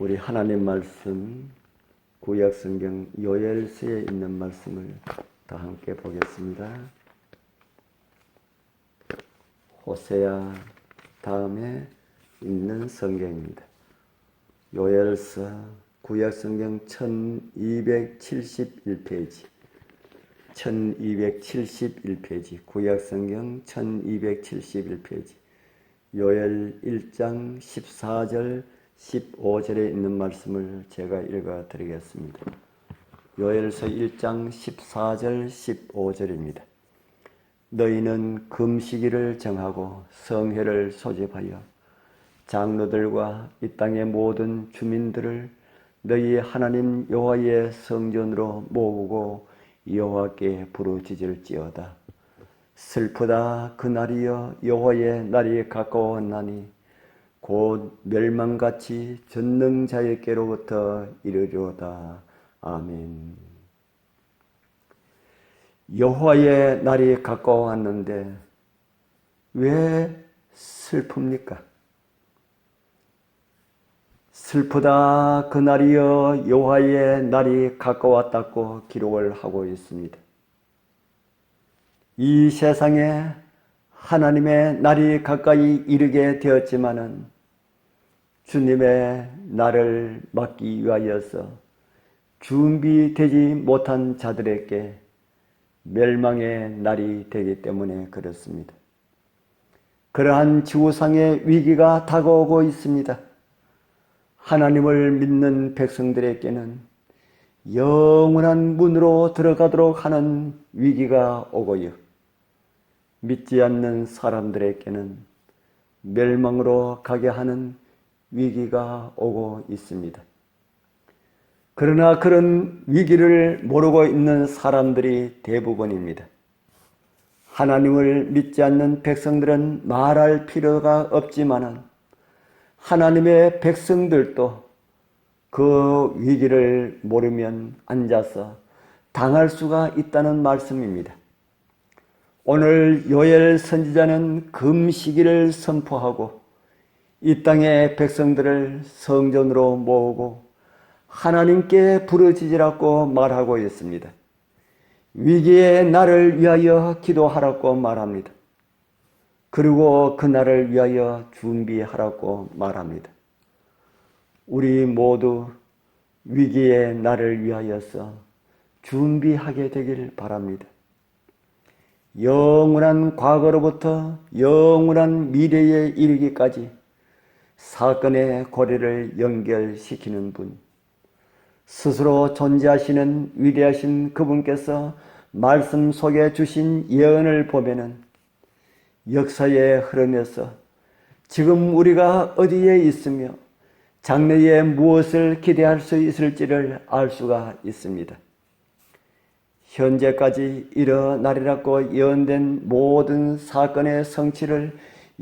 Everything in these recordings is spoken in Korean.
우리 하나님 말씀 구약 성경 요엘서에 있는 말씀을 다 함께 보겠습니다. 호세아 다음에 있는 성경입니다. 요엘서 구약 성경 1271페이지 1271페이지 구약 성경 1271페이지 요엘 1장 14절 15절에 있는 말씀을 제가 읽어 드리겠습니다. 요엘서 1장 14절 15절입니다. 너희는 금시기를 정하고 성회를 소집하여 장로들과 이 땅의 모든 주민들을 너희 하나님 여호와의 성전으로 모으고 여호와께 부르짖을지어다. 슬프다 그날이여 여호와의 날이 가까웠나니 곧 멸망같이 전능자에게로부터 이르리로다. 아멘. 여호와의 날이 가까웠는데 왜 슬픕니까? 슬프다 그날이여 여호와의 날이 가까웠다고 기록을 하고 있습니다. 이 세상에 하나님의 날이 가까이 이르게 되었지만은 주님의 날을 맞기 위하여서 준비되지 못한 자들에게 멸망의 날이 되기 때문에 그렇습니다. 그러한 지구상의 위기가 다가오고 있습니다. 하나님을 믿는 백성들에게는 영원한 문으로 들어가도록 하는 위기가 오고요. 믿지 않는 사람들에게는 멸망으로 가게 하는 위기가 오고 있습니다. 그러나 그런 위기를 모르고 있는 사람들이 대부분입니다. 하나님을 믿지 않는 백성들은 말할 필요가 없지만은 하나님의 백성들도 그 위기를 모르면 앉아서 당할 수가 있다는 말씀입니다. 오늘 요엘 선지자는 금시기를 선포하고 이 땅의 백성들을 성전으로 모으고 하나님께 부르짖으라고 말하고 있습니다. 위기의 날을 위하여 기도하라고 말합니다. 그리고 그 날을 위하여 준비하라고 말합니다. 우리 모두 위기의 날을 위하여서 준비하게 되길 바랍니다. 영원한 과거로부터 영원한 미래에 이르기까지 사건의 고리를 연결시키는 분, 스스로 존재하시는 위대하신 그분께서 말씀 속에 주신 예언을 보면은 역사의 흐름에서 지금 우리가 어디에 있으며 장래에 무엇을 기대할 수 있을지를 알 수가 있습니다. 현재까지 일어나리라고 예언된 모든 사건의 성취를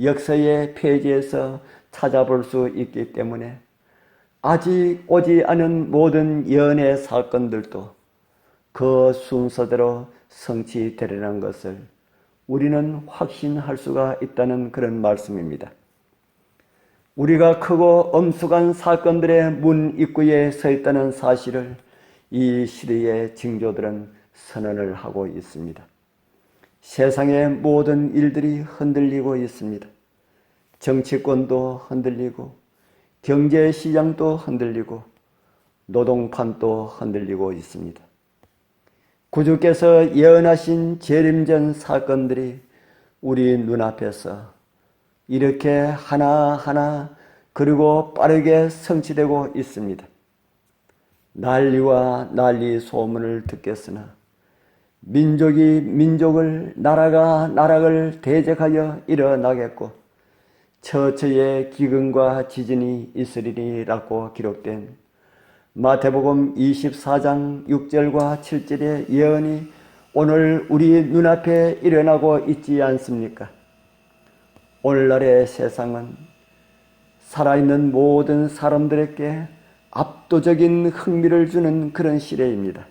역사의 페이지에서 찾아볼 수 있기 때문에 아직 오지 않은 모든 예언의 사건들도 그 순서대로 성취되리라는 것을 우리는 확신할 수가 있다는 그런 말씀입니다. 우리가 크고 엄숙한 사건들의 문 입구에 서 있다는 사실을 이 시대의 징조들은 선언을 하고 있습니다. 세상의 모든 일들이 흔들리고 있습니다. 정치권도 흔들리고 경제 시장도 흔들리고 노동판도 흔들리고 있습니다. 구주께서 예언하신 재림전 사건들이 우리 눈앞에서 이렇게 하나하나 그리고 빠르게 성취되고 있습니다. 난리와 난리 소문을 듣겠으나 민족이 민족을 나라가 나라를 대적하여 일어나겠고 처처의 기근과 지진이 있으리라고 기록된 마태복음 24장 6절과 7절의 예언이 오늘 우리 눈앞에 일어나고 있지 않습니까? 오늘날의 세상은 살아있는 모든 사람들에게 압도적인 흥미를 주는 그런 시대입니다.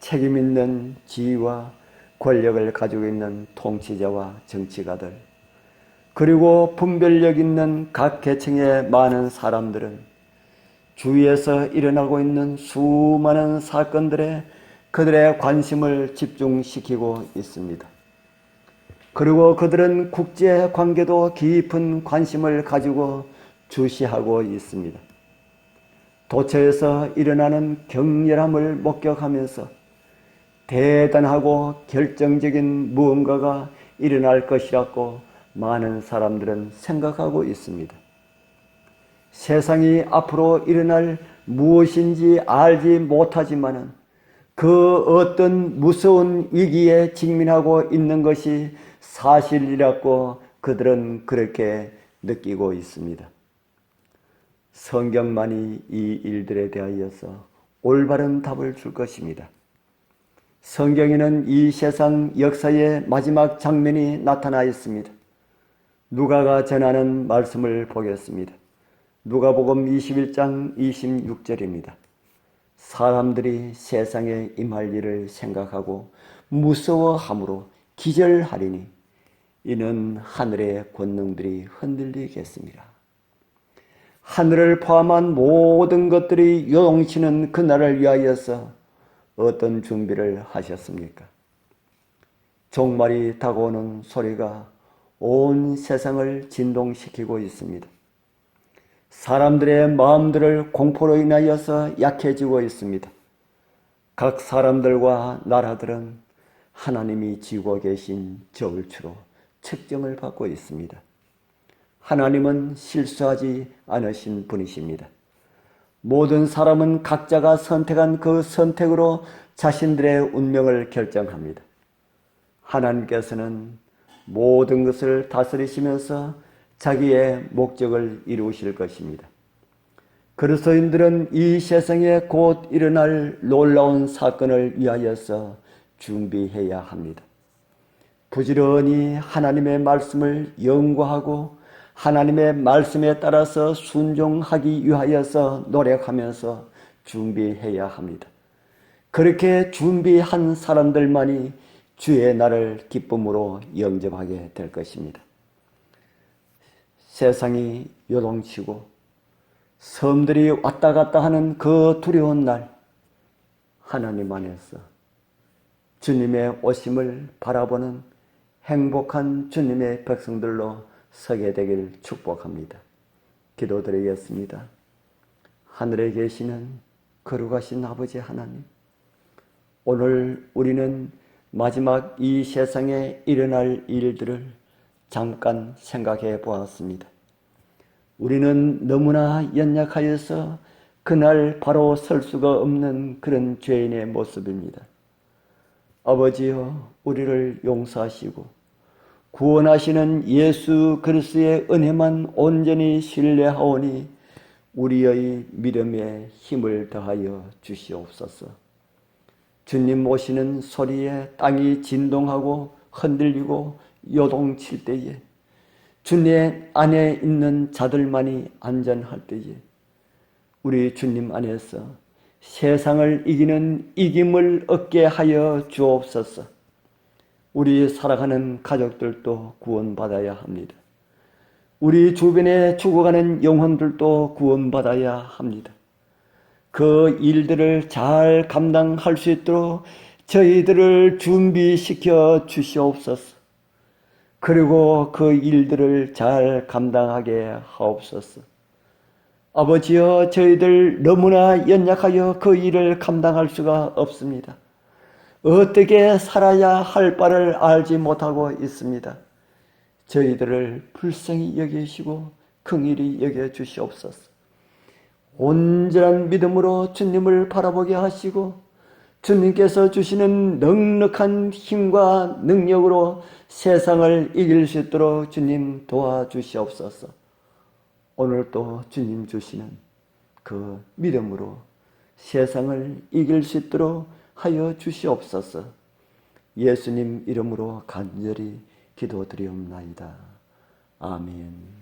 책임 있는 지위와 권력을 가지고 있는 통치자와 정치가들, 그리고 분별력 있는 각 계층의 많은 사람들은 주위에서 일어나고 있는 수많은 사건들에 그들의 관심을 집중시키고 있습니다. 그리고 그들은 국제 관계도 깊은 관심을 가지고 주시하고 있습니다. 도처에서 일어나는 격렬함을 목격하면서 대단하고 결정적인 무언가가 일어날 것이라고 많은 사람들은 생각하고 있습니다. 세상이 앞으로 일어날 무엇인지 알지 못하지만은 그 어떤 무서운 위기에 직면하고 있는 것이 사실이라고 그들은 그렇게 느끼고 있습니다. 성경만이 이 일들에 대하여서 올바른 답을 줄 것입니다. 성경에는 이 세상 역사의 마지막 장면이 나타나 있습니다. 누가가 전하는 말씀을 보겠습니다. 누가복음 21장 26절입니다. 사람들이 세상에 임할 일을 생각하고 무서워함으로 기절하리니 이는 하늘의 권능들이 흔들리겠습니다. 하늘을 포함한 모든 것들이 요동치는 그날을 위하여서 어떤 준비를 하셨습니까? 종말이 다가오는 소리가 온 세상을 진동시키고 있습니다. 사람들의 마음들을 공포로 인하여서 약해지고 있습니다. 각 사람들과 나라들은 하나님이 지고 계신 저울추로 측정을 받고 있습니다. 하나님은 실수하지 않으신 분이십니다. 모든 사람은 각자가 선택한 그 선택으로 자신들의 운명을 결정합니다. 하나님께서는 모든 것을 다스리시면서 자기의 목적을 이루실 것입니다. 그리스도인들은 이 세상에 곧 일어날 놀라운 사건을 위하여서 준비해야 합니다. 부지런히 하나님의 말씀을 연구하고 하나님의 말씀에 따라서 순종하기 위하여서 노력하면서 준비해야 합니다. 그렇게 준비한 사람들만이 주의 날을 기쁨으로 영접하게 될 것입니다. 세상이 요동치고 섬들이 왔다 갔다 하는 그 두려운 날, 하나님 안에서 주님의 오심을 바라보는 행복한 주님의 백성들로 서게 되길 축복합니다. 기도드리겠습니다. 하늘에 계시는 거룩하신 아버지 하나님, 오늘 우리는 마지막 이 세상에 일어날 일들을 잠깐 생각해 보았습니다. 우리는 너무나 연약하여서 그날 바로 설 수가 없는 그런 죄인의 모습입니다. 아버지여, 우리를 용서하시고 구원하시는 예수 그리스도의 은혜만 온전히 신뢰하오니 우리의 믿음에 힘을 더하여 주시옵소서. 주님 오시는 소리에 땅이 진동하고 흔들리고 요동칠 때에 주님 안에 있는 자들만이 안전할 때에 우리 주님 안에서 세상을 이기는 이김을 얻게 하여 주옵소서. 우리 살아가는 가족들도 구원받아야 합니다. 우리 주변에 죽어가는 영혼들도 구원받아야 합니다. 그 일들을 잘 감당할 수 있도록 저희들을 준비시켜 주시옵소서. 그리고 그 일들을 잘 감당하게 하옵소서. 아버지여, 저희들 너무나 연약하여 그 일을 감당할 수가 없습니다. 어떻게 살아야 할 바를 알지 못하고 있습니다. 저희들을 불쌍히 여기시고 긍일히 여겨 주시옵소서. 온전한 믿음으로 주님을 바라보게 하시고 주님께서 주시는 넉넉한 힘과 능력으로 세상을 이길 수 있도록 주님 도와주시옵소서. 오늘 또 주님 주시는 그 믿음으로 세상을 이길 수 있도록 하여 주시옵소서. 예수님 이름으로 간절히 기도드리옵나이다. 아멘.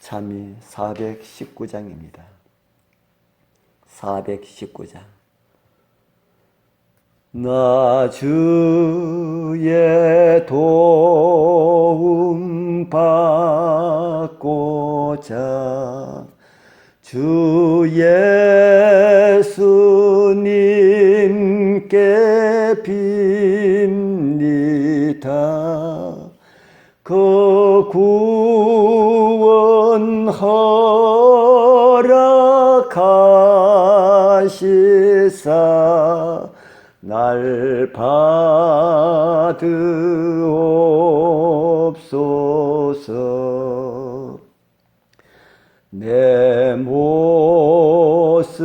참이 419장입니다. 419장. 나 주의 도움 받고자 주 예수님께 빕니다. 그 구원 허락하시사 날 받으옵소서. 내 모습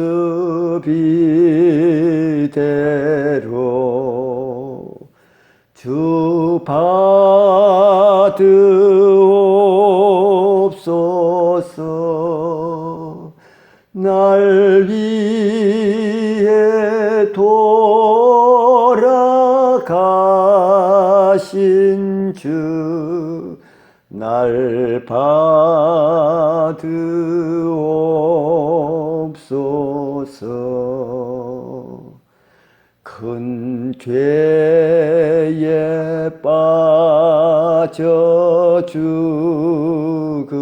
이 대로 주 받으 날 위해 돌아가신 주 날 받으옵소서. 큰 죄에 빠져 죽을라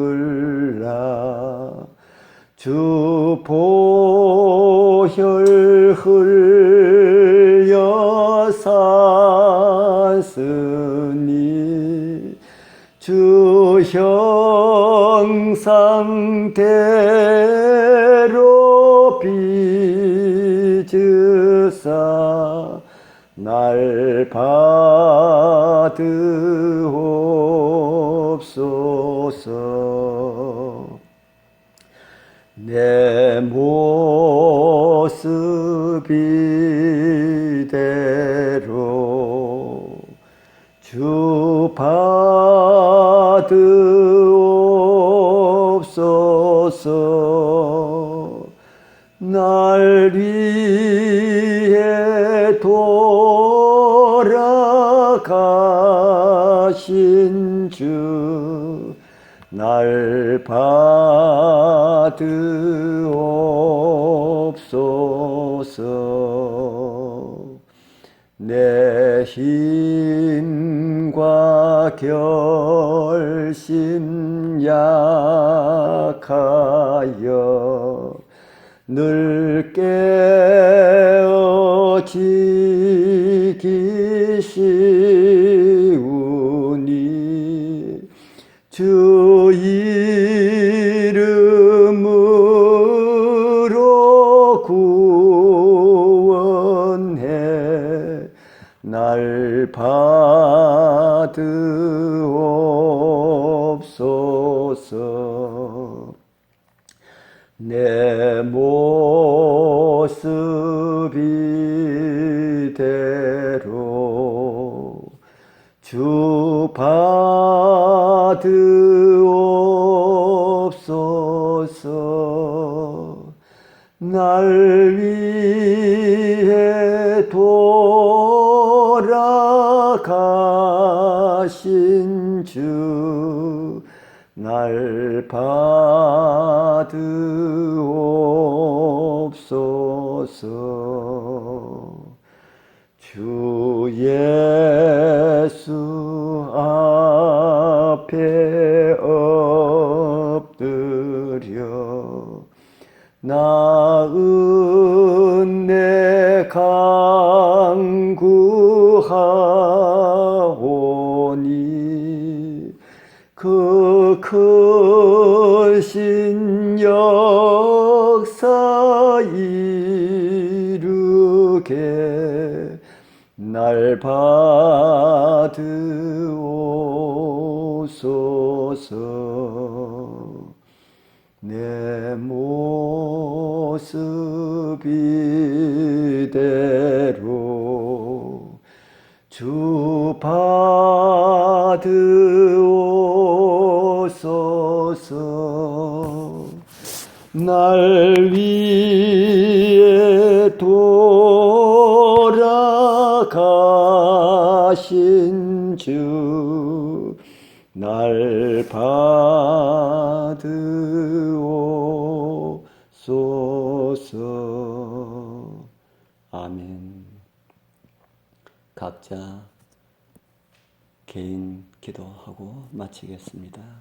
주 보혈 흘려 샀으니 주 형상대로 빚으사 날 받으옵소 내 모습 이대로 주 받으옵소서. 날 위해 돌아가신 주 날 받으옵소서. 내 힘과 결심 약하여 늘 깨어지기 쉬 대로 주 받으옵소서. 날 위해 돌아가신 주 날 받으옵소서 주 예수 앞에 엎드려. 나은 내 강구하오니 그 크신 역사 이루게 날 받으옵소서. 내 모습 이대로 주 받으옵소서. 날 위해 돌 각자 개인 기도하고 마치겠습니다.